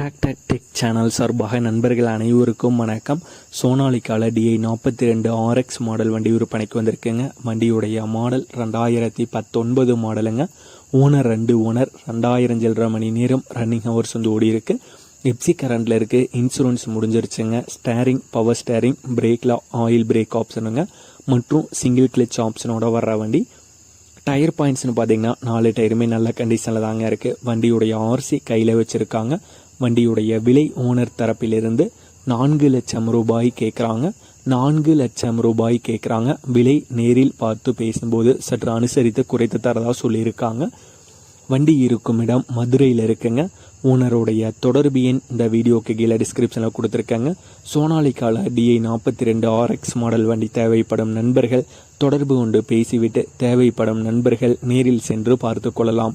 Tractor tech channel சார்பாக நண்பர்கள் அனைவருக்கும் வணக்கம். சோனாலிக்கால டிஐ நாற்பத்தி ரெண்டு ஆர்எக்ஸ் மாடல் வண்டி விற்பனைக்கு வந்திருக்குங்க. வண்டியுடைய மாடல் ரெண்டாயிரத்தி பத்தொன்பது மாடலுங்க ஓனர் ரெண்டு ஓனர் ரெண்டாயிரம் சில்லற மணி நேரம் ரன்னிங் ஹவர்ஸ் வந்து ஓடி இருக்கு. எப்சி கரண்டில் இருக்குது இன்சூரன்ஸ் முடிஞ்சிருச்சுங்க. ஸ்டேரிங் பவர் ஸ்டேரிங் பிரேக்கில் ஆயில் பிரேக் ஆப்ஷனுங்க மற்றும் சிங்கிள் கிளிச் ஆப்ஷனோட வர்ற வண்டி. டயர் பாயிண்ட்ஸ்னு பார்த்தீங்கன்னா நாலு டயருமே நல்ல கண்டிஷனில் தாங்க இருக்குது வண்டியுடைய ஆர்சி கையில் வச்சுருக்காங்க. வண்டியுடைய விலை ஓனர் தரப்பிலிருந்து நான்கு லட்சம் ரூபாய் கேட்குறாங்க நான்கு லட்சம் ரூபாய் கேட்குறாங்க விலை நேரில் பார்த்து பேசும்போது சற்று அனுசரித்து குறைத்து தரதாக சொல்லியிருக்காங்க. வண்டி இருக்கும் இடம் மதுரையில் இருக்குங்க. ஓனருடைய தொடர்பு எண் இந்த வீடியோக்கு கீழே டிஸ்கிரிப்ஷனில் கொடுத்துருக்காங்க. சோனாலிக்கால டிஐ நாற்பத்தி ரெண்டு ஆர்எக்ஸ் மாடல் வண்டி தேவைப்படும் நண்பர்கள் தொடர்பு கொண்டு பேசிவிட்டு தேவைப்படும் நண்பர்கள் நேரில் சென்று பார்த்து கொள்ளலாம்.